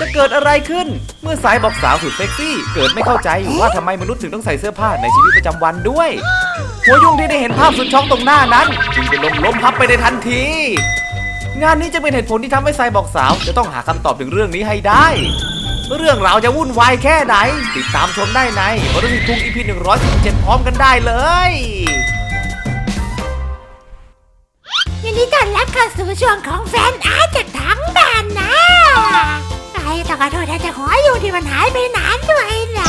จะเกิดอะไรขึ้น เมื่อสายบอกสาวสุดเซ็กซี่ เกิดไม่เข้าใจว่าทำไมมนุษย์ถึงต้องใส่เสื้อผ้าในชีวิตประจำวันด้วย หัวยุ่งที่ได้เห็นภาพสุดช็อกตรงหน้านั้น จึงเป็นลมล้มพับไปในทันที งานนี้จะเป็นเหตุผลที่ทำให้ไซบอกสาว จะต้องหาคำตอบถึงเรื่องนี้ให้ได้ เรื่องราวจะวุ่นวายแค่ไหน ติดตามชมได้ในบริษัททุงอีพี117พร้อมกันได้เลยยินดีต้อนรับเข้าสู่ช่วงของแฟนอาร์ตจากทั้งบ้านนะ ต้องขอโทษแทนเจะหัวอยู่ที่มันหายไปนานด้วยนะ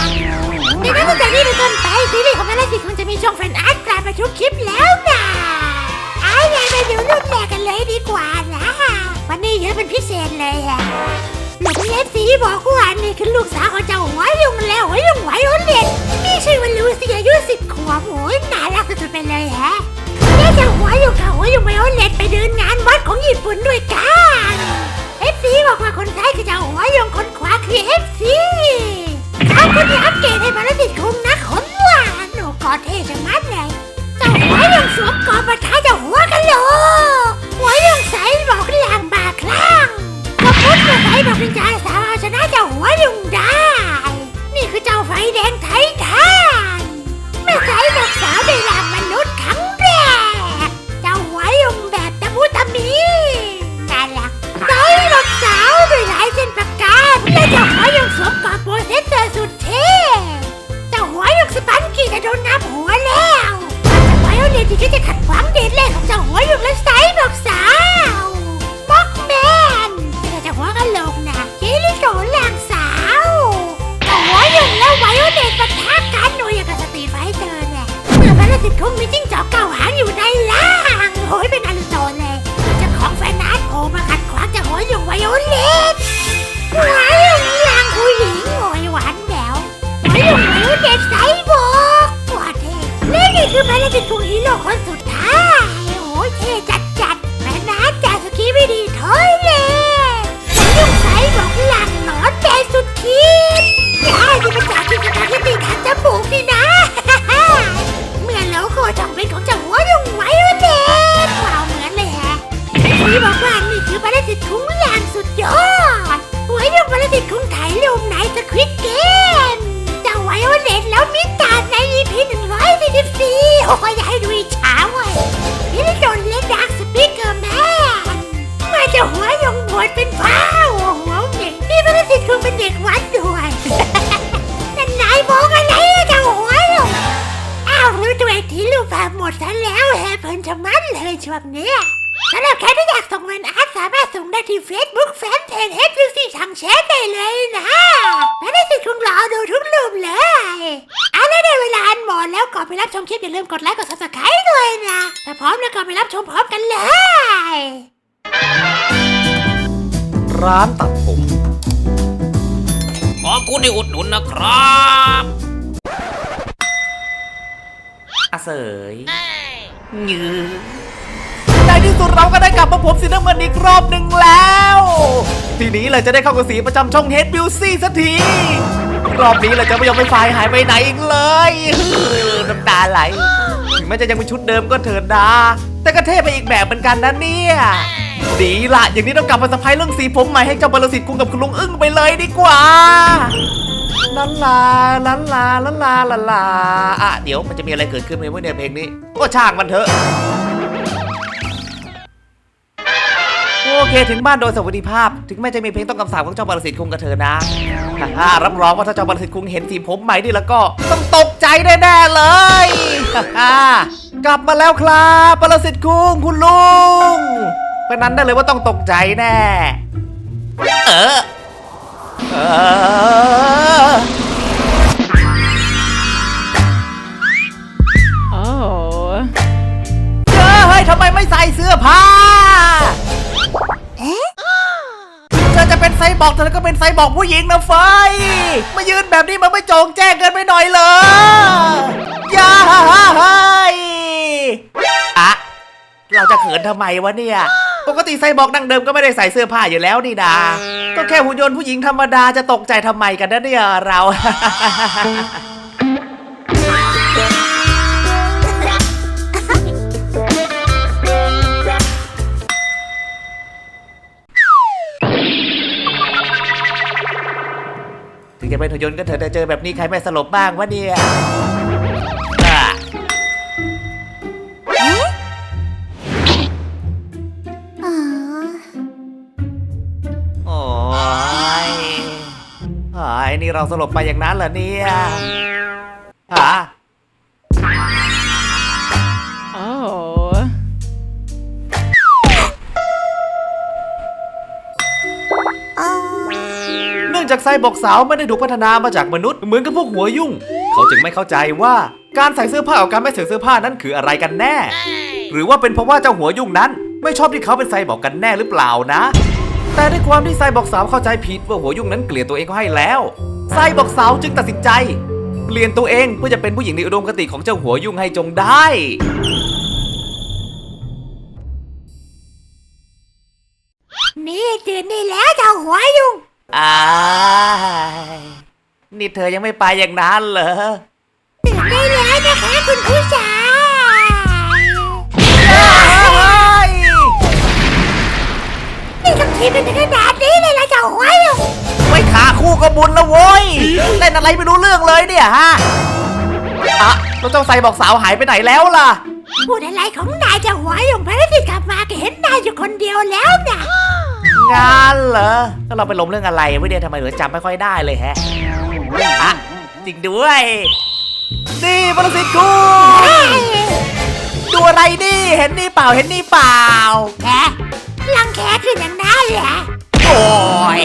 ในนั้นตั้งแต่นี้เป็นต้นไปซีรีส์ของมาลาสิคงจะมีช่วงแฟนอาร์ตกลายมาทุกคลิปแล้วนะเอาไงไปดูรุ่นแรกกันเลยดีกว่านะ วันนี้เยอะเป็นพิเศษเลยอะลูกเอฟซีบอกว่านี่คือลูกสาวของเจ้าหัวยุงแล้วหัวยุงไหวหัวเด็ดมีชื่อว่าลูซี่อายุสิบขวบโอ้ยน่ารักสุดๆไปเลยฮะแล้วจะหัวอยู่เขาหัวอยู่ไม่เอเล็ดไปเดินงานวัดของญี่ปุ่นด้วยกัน ชนะเจ้าหัวยงได้ นี่คือเจ้าไฟแดงไทยทานแม่สายบอกสาวได้ร่างมนุษย์ครั้งแรก เจ้าหัวยงแบบตะมุตะมีน่ารักสายบอกสาวด้วยลายเส้นประกาศและเจ้าหัวยงสวมกอดโปรเซสเตอร์สุดเท่เจ้าหัวยงสปันกี้จะโดนนับหัวแล้วแต่ไวโอเลนที่จะขัดขวางเดทแรกของเจ้าหัวยงและสายบอกสาวบ็อกแมนแต่เจ้าหัวกันโหลกนะเจลิโกล่างสา งแล้วไวโอเลตปะทะกันหนูอย่างกับสตรีไฟเตอร์เนี่ยเมื่อพระสิทธิ์คงมีจิ้งจอกเก่าหางอยู่ในล่าาวรู้ตัวอีกทีรูปภาพหมดซะแล้วแฮปเปิลชะมัดเลยช่วงนี้สำหรับใครที่อยากส่งเงินอาร์ตสามารถส่งได้ที่ Facebook แฟนเพจเฮดยูซีทางแชทได้เลยนะและได้สิทธิ์ของเราดูทุกรูปเลยเอาละได้เวลาอันหมดแล้วก่อนไปรับชมคลิปอย่าลืมกดไลค์กด subscribe ด้วยนะถ้าพร้อมแล้วก็ไปรับชมพร้อมกันเลย ร้านตัดผมขอบคุณที่อุดหนุนนะครับ เสยยือในที่สุดเราก็ได้กลับมาพบสีน้ำเงินอีกรอบหนึ่งแล้ว ทีนี้เราจะได้เข้ากับสีประจำช่องเฮดบิวซี่สักที รอบนี้เราจะไม่ยอมให้ไฟล์หายไปไหนอีกเลยน้ำตาไหลถึงแม้จะยังเป็นชุดเดิมก็เถิดดาแต่ก็เท่ไปอีกแบบเหมือนกันนะเนี่ยดีละอย่างนี้ต้องกลับมาสะพายเรื่องสีผมใหม่ให้เจ้าบรสิทธิ์คุ้งกับคุณลุงอึ้งไปเลยดีกว่า ลันลาลันลาลันลาลันลาอะเดี๋ยวมันจะมีอะไรเกิดขึ้นไหมวะเนี่ยเพลงนี้ก็ช่างมันเถอะ โอเคถึงบ้านโดยสวัสดิภาพ ถึงแม้จะมีเพลงต้องคำสาปของเจ้าบรสิทธิ์คุงกับเธอนะฮ่ารับรองว่าถ้าเจ้าบรสิทธิ์คุงเห็นสีผมใหม่นี่แล้วก็ต้องตกใจแน่ๆเลยฮ่ากลับมาแล้วครับบรสิทธิ์คุงคุณลุงเพราะนั้นได้เลยว่าต้องตกใจแน่ เออ เออ Oh. เฮ้ยทำไมไม่ใส่เสื้อผ้าเอ๊ะเธอจะเป็นไซบอร์กเธอก็เป็นไซบอร์กผู้หญิงนะไฟยมายืนแบบนี้มันไม่โจงแจ้งเกินไปหน่อยเลยอย่าให้อะเราจะเขินทำไมวะเนี่ย ปกติไซบอร์กดังเดิมก็ไม่ได้ใส่เสื้อผ้าอยู่แล้วนี่ดา ก็แค่หุ่นยนต์ผู้หญิงธรรมดาจะตกใจทำไมกันนะเนี่ยเราอถึงจะเป็นหุ่นยนต์ก็เถอะแต่เจอแบบนี้ใครไม่สลบบ้างวะเนี่ย นี่เราสลบไปอย่างนั้นเหรอเนี่ยฮะ Oh. อ๋อเนื่องจากไซบอร์กสาวไม่ได้ถูกพัฒนามาจากมนุษย์เหมือนกับพวกหัวยุ่ง เขาจึงไม่เข้าใจว่าการใส่เสื้อผ้ากับการไม่ใส่เสื้อผ้านั้นคืออะไรกันแน่ หรือว่าเป็นเพราะว่าเจ้าหัวยุ่งนั้น ไม่ชอบที่เขาเป็นไซบอร์กกันแน่หรือเปล่านะ แต่ด้วยความที่ไซบอร์กสาวเข้าใจผิดว่าหัวยุ่งนั้นเกลียดตัวเองก็ให้แล้ว ไซบอร์กสาวจึงตัดสินใจ เปลี่ยนตัวเองเพื่อจะเป็นผู้หญิงในอุดมคติของเจ้าหัวยุ่งให้จงได้นี่ตื่นได้แล้วเจ้าหัวยุงอ้ายนี่เธอยังไม่ไปอย่างนั้นเหรอตื่นได้แล้วนะคะคุณผู้ชาย นี่ทำทีเป็นขนาดนี้เลยละเจ้าหัวยุงไม่ขาคู่ก็บุญแล้วโว้ยเล่นอะไรไม่รู้เรื่องเลยเนี่ยฮะอะแล้วเจ้าไซบอกสาวหายไปไหนแล้วล่ะ พูดอะไรของนายเจ้าหัวยุงพระที่กลับมาก็เห็นนายอยู่คนเดียวแล้วนะงานเหรอแล้วเราไปลมเรื่องอะไรไว้เนี่ยทำไมเหลือจำไม่ค่อยได้เลยแฮะอะจริงด้วยนี่ปรสิตกูดูอะไรนี่เห็นนี่เปล่าเห็นนี่เปล่าแก รังแคขึ้นอย่างนั้นเหรอโอ้ย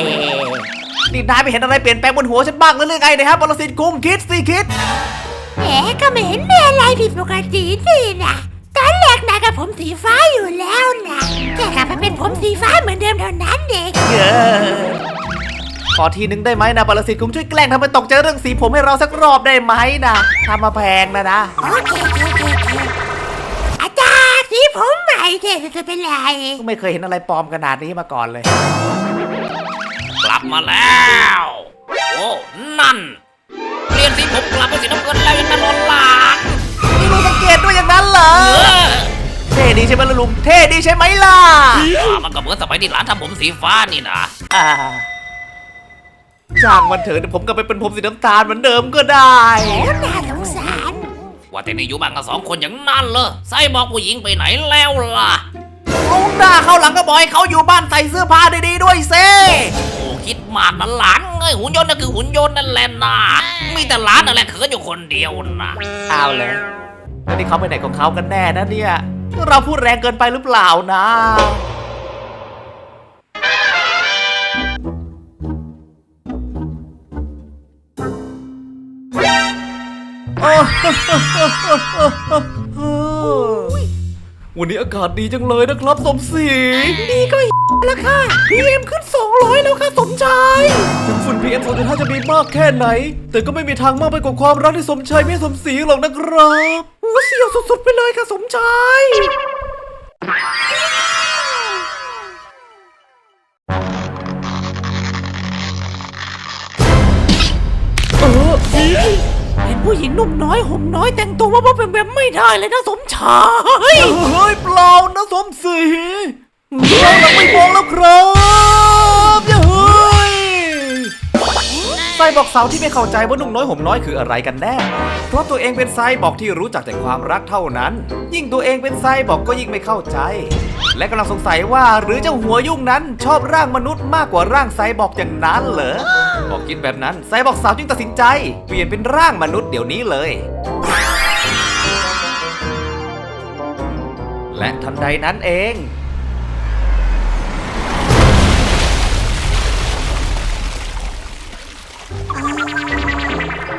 นี่นายไม่เห็นอะไรเปลี่ยนแปลงบนหัวฉันบ้างหรือไงเนะครับปรสิตกุ้งคิดสิคิดแหมก็ไม่เห็นมีอะไรผิดปกตินี่นะตอนแรกนายกับผมสีฟ้าอยู่แล้วนะแค่กลับมาเป็นผมสีฟ้าเหมือนเดิมเท่านั้นเองเออขอทีนึงได้ไหมนะปรสิตกุ้งช่วยแกล้งทำเป็นตกใจเรื่องสีผมให้เราสักรอบได้ไหมนะทำมาแพงนะนะโอเคโอเคโอเค ผมใหม่เท่จะเป็นไร ไม่เคยเห็นอะไรปลอมขนาดนี้มาก่อนเลย กลับมาแล้ว โอ้ นั่น เปลี่ยนสีผมกลับเป็นสีน้ำเงินแล้วยังนั่นหลานนี่ลุงสังเกตด้วยอย่างนั้นเหรอ เออเท่ดีใช่ไหมล่ะลุง เท่ดีใช่ไหมล่ะอ่ามันก็เหมือนสมัยที่ร้านทำผมสีฟ้านี่นะ อ่าจ้างมันเถอะเดี๋ยวผมกลับไปเป็นผมสีน้ำตาลเหมือนเดิมก็ได้ แล้วน่าสงสาร ว่าแต่นี่อยู่บ้านกันสองคนอย่างนั้นเลยไส้บอกผู้หญิงไปไหนแล้วล่ะลุงหน้าเข้าหลังก็บอกให้เขาอยู่บ้านใส่เสื้อผ้าดีๆด้วยเซ่โอ้คิดมากนะหลานเอ้ยหุ่นยนต์นั่นคือหุ่นยนต์นั่นแหละนะมีแต่หลานนั่นแหละเขินอยู่คนเดียวนะเอาเลยแล้วนี่เขาไปไหนของเขากันแน่นะเนี่ย เราพูดแรงเกินไปหรือเปล่านะ วันนี้อากาศดีจังเลยนะครับ สมศรีดีก็แล้วค่ะ PM ขึ้น 200 แล้วค่ะสมชาย ถึงฝุ่น PM 2.5จะมีมากแค่ไหน แต่ก็ไม่มีทางมากไปกว่าความรักที่สมชายไม่สมศรีหรอกนะครับโอ้เสียวสุดๆไปเลยค่ะสมชาย ผู้หญิงนุ่มน้อยห่มน้อยแต่งตัวว่าว่าเป็นแบบไม่ได้เลยนะสมชายเฮ้ยเปล่านะสมศรีเราหลังไม่มองแล้วครับอย่าเฮ้ยไซบอกสาวที่ไม่เข้าใจว่านุ่มน้อยห่มน้อยคืออะไรกันแน่ เพราะตัวเองเป็นไซบอกที่รู้จักแต่ความรักเท่านั้น ยิ่งตัวเองเป็นไซบอกก็ยิ่งไม่เข้าใจ และกำลังสงสัยว่าหรือเจ้าหัวยุ่งนั้นชอบร่างมนุษย์มากกว่าร่างไซบอกอย่างนั้นเหรอ พอคิดแบบนั้นไซบอกสาวจึงตัดสินใจ เปลี่ยนเป็นร่างมนุษย์เดี๋ยวนี้เลย และทันใดนั้นเอง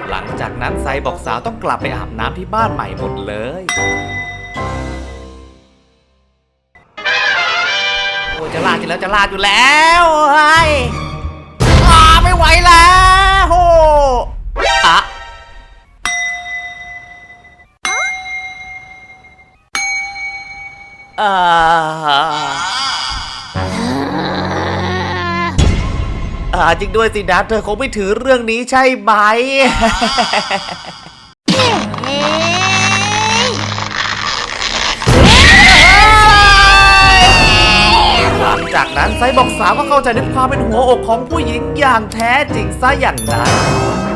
หลังจากนั้นไซบอกสาวต้องกลับไปอาบน้ำที่บ้านใหม่หมดเลย โอ้จะลาดอยู่แล้วจะลาดอยู่แล้วไอ้ อ่าจริงด้วยสินะเธอคงไม่ถือเรื่องนี้ใช่ไหมเจากนั้นไซบอกสาวก็เข้าใจในความเป็นหัวอกของผู้หญิงอย่างแท้จริงซะอย่างนั้น